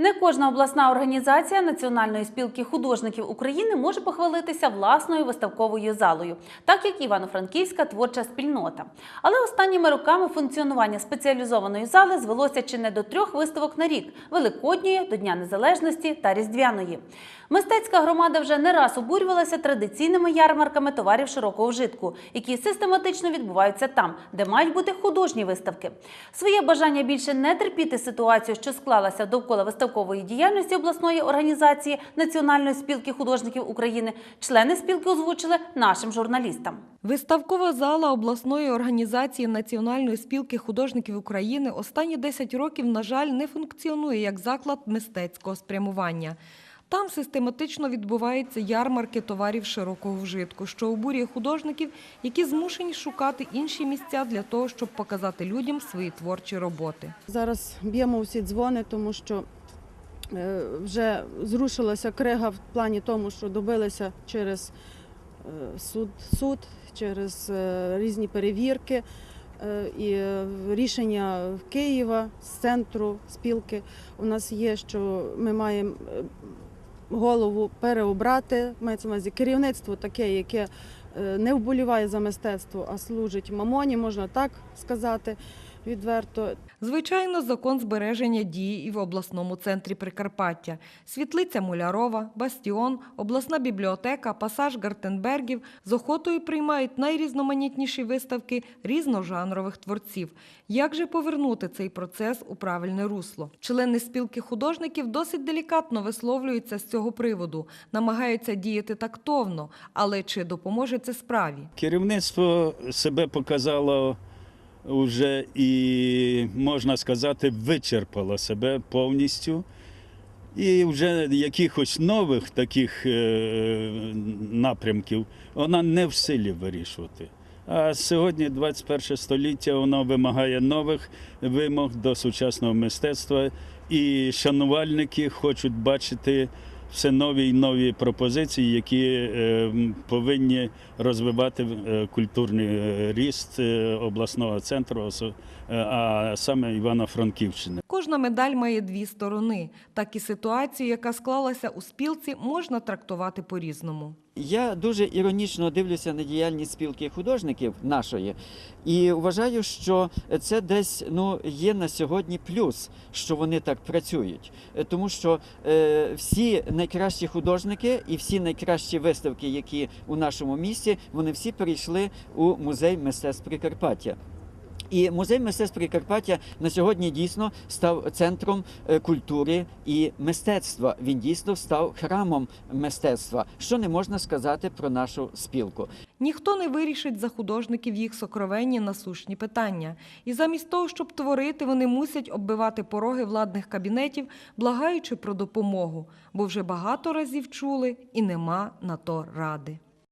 Не кожна обласна організація Національної спілки художників України може похвалитися власною виставковою залою, так як Івано-Франківська творча спільнота. Але останніми роками функціонування спеціалізованої зали звелося чи не до трьох виставок на рік Великодньої, до Дня Незалежності та Різдвяної. Мистецька громада вже не раз обурювалася традиційними ярмарками товарів широкого вжитку, які систематично відбуваються там, де мають бути художні виставки. Своє бажання більше не терпіти ситуацію, що склалася довкола виставкової діяльності обласної організації Національної спілки художників України, члени спілки озвучили нашим журналістам. Виставкова зала обласної організації Національної спілки художників України останні 10 років, на жаль, не функціонує як заклад мистецького спрямування. Там систематично відбуваються ярмарки товарів широкого вжитку, що обурює художників, які змушені шукати інші місця для того, щоб показати людям свої творчі роботи. Зараз б'ємо всі дзвони, тому що вже зрушилася крига в плані тому, що добилися через е, суд, суд через е, різні перевірки. Е, І е, рішення Києва з центру спілки у нас є, що ми маємо е, голову переобрати. Мається увазі керівництво таке, яке е, не вболіває за мистецтво, а служить мамоні, можна так сказати відверто. Звичайно, закон збереження діє і в обласному центрі Прикарпаття. Світлиця Мулярова, Бастіон, обласна бібліотека, пасаж Гартенбергів з охотою приймають найрізноманітніші виставки різножанрових творців. Як же повернути цей процес у правильне русло? Члени спілки художників досить делікатно висловлюються з цього приводу, намагаються діяти тактовно, але чи допоможе це справі? Керівництво себе показало вже і, можна сказати, вичерпало себе повністю. І вже якихось нових таких е, напрямків вона не в силі вирішувати. А сьогодні, 21 століття, воно вимагає нових вимог до сучасного мистецтва, і шанувальники хочуть бачити все нові і нові пропозиції, які е, повинні розвивати е, культурний е, ріст обласного центру, а саме Івано-Франківщини. Кожна медаль має дві сторони. Так і ситуацію, яка склалася у спілці, можна трактувати по-різному. Я дуже іронічно дивлюся на діяльність спілки художників нашої і вважаю, що це десь ну є на сьогодні плюс, що вони так працюють, тому що е, всі найкращі художники і всі найкращі виставки, які у нашому місті, вони всі перейшли у музей мистецтв Прикарпаття. І музей мистецтв Прикарпаття на сьогодні дійсно став центром е, культури і мистецтва. Він дійсно став храмом мистецтва, що не можна сказати про нашу спілку. Ніхто не вирішить за художників їх сокровенні насущні питання. І замість того, щоб творити, вони мусять оббивати пороги владних кабінетів, благаючи про допомогу, бо вже багато разів чули і нема на то ради.